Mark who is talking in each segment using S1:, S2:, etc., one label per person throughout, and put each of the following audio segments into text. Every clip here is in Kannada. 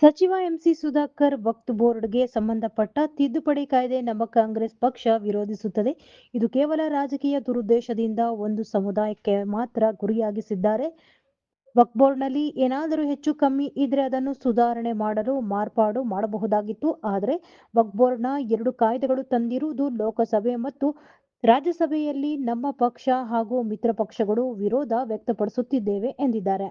S1: ಸಚಿವ ಎಂಸಿ ಸುಧಾಕರ್ ವಕ್ತ್ ಬೋರ್ಡ್ಗೆ ಸಂಬಂಧಪಟ್ಟ ತಿದ್ದುಪಡಿ ಕಾಯ್ದೆ ನಮ್ಮ ಕಾಂಗ್ರೆಸ್ ಪಕ್ಷ ವಿರೋಧಿಸುತ್ತದೆ. ಇದು ಕೇವಲ ರಾಜಕೀಯ ದುರುದ್ದೇಶದಿಂದ ಒಂದು ಸಮುದಾಯಕ್ಕೆ ಮಾತ್ರ ಗುರಿಯಾಗಿಸಿದ್ದಾರೆ. ವಕ್ಫ್ ಬೋರ್ಡ್ನಲ್ಲಿ ಏನಾದರೂ ಹೆಚ್ಚು ಕಮ್ಮಿ ಇದ್ರೆ ಅದನ್ನು ಸುಧಾರಣೆ ಮಾಡಲು ಮಾರ್ಪಾಡು ಮಾಡಬಹುದಾಗಿತ್ತು. ಆದರೆ ವಕ್ಫ್ ಬೋರ್ಡ್ನ ಎರಡು ಕಾಯ್ದೆಗಳು ತಂದಿರುವುದು ಲೋಕಸಭೆ ಮತ್ತು ರಾಜ್ಯಸಭೆಯಲ್ಲಿ ನಮ್ಮ ಪಕ್ಷ ಹಾಗೂ ಮಿತ್ರ ಪಕ್ಷಗಳು ವಿರೋಧ ವ್ಯಕ್ತಪಡಿಸುತ್ತಿದ್ದೇವೆ ಎಂದಿದ್ದಾರೆ.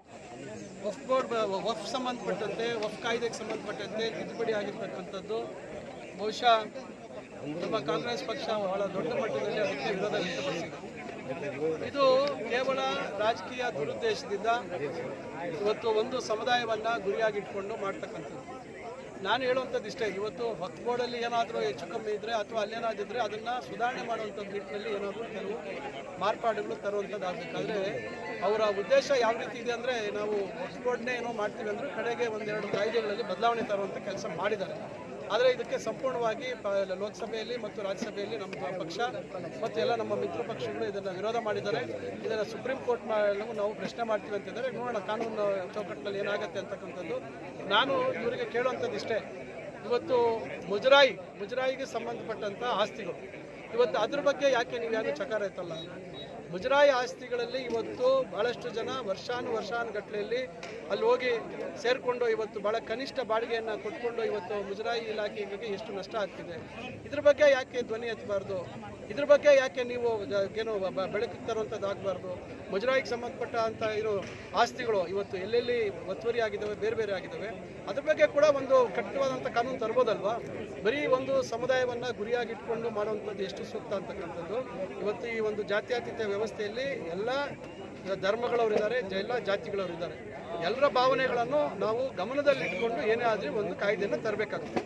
S2: ವಫ್ ಬೋರ್ಡ್ ವಫ್ ಸಂಬಂಧಪಟ್ಟಂತೆ ವಫ್ ಕಾಯ್ದೆಗೆ ಸಂಬಂಧಪಟ್ಟಂತೆ ತಿದ್ದುಪಡಿ ಆಗಿರ್ತಕ್ಕಂಥದ್ದು. ಬಹುಶಃ ನಮ್ಮ ಕಾಂಗ್ರೆಸ್ ಪಕ್ಷ ಬಹಳ ದೊಡ್ಡ ಮಟ್ಟದಲ್ಲಿ ಅದಕ್ಕೆ ವಿರೋಧ ವ್ಯಕ್ತಪಡಿಸಿದೆ. ಇದು ಕೇವಲ ರಾಜಕೀಯ ದುರುದ್ದೇಶದಿಂದ ಇವತ್ತು ಒಂದು ಸಮುದಾಯವನ್ನು ಗುರಿಯಾಗಿಟ್ಕೊಂಡು ಮಾಡ್ತಕ್ಕಂಥದ್ದು. ನಾನು ಹೇಳುವಂಥದ್ದು ಇಷ್ಟೇ, ಇವತ್ತು ವಕ್ಫ್ ಬೋರ್ಡಲ್ಲಿ ಏನಾದರೂ ಹೆಚ್ಚು ಕಮ್ಮಿ ಇದ್ದರೆ ಅಥವಾ ಅಲ್ಲೇನಾದಿದ್ರೆ ಅದನ್ನು ಸುಧಾರಣೆ ಮಾಡುವಂಥ ನಿಟ್ಟಿನಲ್ಲಿ ಏನಾದರೂ ಕೆಲವು ಮಾರ್ಪಾಡುಗಳು ತರುವಂಥದ್ದಾಗಬೇಕಾದ್ರೆ ಅವರ ಉದ್ದೇಶ ಯಾವ ರೀತಿ ಇದೆ ಅಂದರೆ ನಾವು ಬೋರ್ಡ್ನೇ ಏನೋ ಮಾಡ್ತೀವಿ ಅಂದರೆ ಕಡೆಗೆ ಒಂದೆರಡು ಕಾಯ್ದೆಗಳಲ್ಲಿ ಬದಲಾವಣೆ ತರುವಂಥ ಕೆಲಸ ಮಾಡಿದ್ದಾರೆ. ಆದರೆ ಇದಕ್ಕೆ ಸಂಪೂರ್ಣವಾಗಿ ಲೋಕಸಭೆಯಲ್ಲಿ ಮತ್ತು ರಾಜ್ಯಸಭೆಯಲ್ಲಿ ನಮ್ಮ ಪಕ್ಷ ಮತ್ತು ಎಲ್ಲ ನಮ್ಮ ಮಿತ್ರ ಪಕ್ಷಗಳು ಇದನ್ನು ವಿರೋಧ ಮಾಡಿದ್ದಾರೆ. ಇದನ್ನು ಸುಪ್ರೀಂ ಕೋರ್ಟ್ ನಾವು ಪ್ರಶ್ನೆ ಮಾಡ್ತೀವಿ ಅಂತಂದರೆ ನೋಡೋಣ, ಕಾನೂನು ಚೌಕಟ್ಟಿನಲ್ಲಿ ಏನಾಗುತ್ತೆ ಅಂತಕ್ಕಂಥದ್ದು. ನಾನು ಇವರಿಗೆ ಕೇಳುವಂಥದ್ದು ಇಷ್ಟೇ ಇವತ್ತು ಮುಜರಾಯಿ, ಮುಜರಾಯಿಗೆ ಸಂಬಂಧಪಟ್ಟಂಥ ಆಸ್ತಿಗಳು ಇವತ್ತು ಅದ್ರ ಬಗ್ಗೆ ಯಾಕೆ ನೀವು ಯಾರು ಚಕಾರ ಐತಲ್ಲ ಮುಜರಾಯಿ ಆಸ್ತಿಗಳಲ್ಲಿ ಇವತ್ತು ಭಾಳಷ್ಟು ಜನ ವರ್ಷಾನು ವರ್ಷಾನುಗಟ್ಟಲೆಯಲ್ಲಿ ಅಲ್ಲಿ ಹೋಗಿ ಸೇರಿಕೊಂಡು ಇವತ್ತು ಭಾಳ ಕನಿಷ್ಠ ಬಾಡಿಗೆಯನ್ನು ಕೊಟ್ಕೊಂಡು ಇವತ್ತು ಮುಜರಾಯಿ ಇಲಾಖೆಗೆ ಎಷ್ಟು ನಷ್ಟ ಆಗ್ತಿದೆ. ಇದ್ರ ಬಗ್ಗೆ ಯಾಕೆ ಧ್ವನಿ ಎತ್ತಬಾರ್ದು? ಇದ್ರ ಬಗ್ಗೆ ಯಾಕೆ ನೀವು ಏನೋ ಬೆಳಕಿಗೆ ತರುವಂಥದ್ದು ಆಗಬಾರ್ದು? ಮುಜರಾಯಿಗೆ ಸಂಬಂಧಪಟ್ಟ ಅಂತ ಇರೋ ಆಸ್ತಿಗಳು ಇವತ್ತು ಎಲ್ಲೆಲ್ಲಿ ಒತ್ತುವರಿ ಆಗಿದ್ದಾವೆ, ಬೇರೆ ಬೇರೆ ಆಗಿದ್ದಾವೆ, ಅದ್ರ ಬಗ್ಗೆ ಕೂಡ ಒಂದು ಕಟ್ಟುವಾದಂಥ ಕಾನೂನು ತರ್ಬೋದಲ್ವಾ? ಬರೀ ಒಂದು ಸಮುದಾಯವನ್ನು ಗುರಿಯಾಗಿಟ್ಕೊಂಡು ಮಾಡುವಂಥದ್ದು ಎಷ್ಟು ಸೂಕ್ತ ಅಂತಕ್ಕಂಥದ್ದು. ಇವತ್ತು ಈ ಒಂದು ಜಾತ್ಯಾತೀತ ವ್ಯವಸ್ಥೆಯಲ್ಲಿ ಎಲ್ಲ ಧರ್ಮಗಳವರಿದ್ದಾರೆ ಎಲ್ಲ ಜಾತಿಗಳವರಿದ್ದಾರೆ. ಎಲ್ಲರ ಭಾವನೆಗಳನ್ನು ನಾವು ಗಮನದಲ್ಲಿಟ್ಟುಕೊಂಡು ಏನೇ ಆದರೂ ಒಂದು ಕಾಯ್ದೆಯನ್ನು ತರಬೇಕಾಗುತ್ತೆ.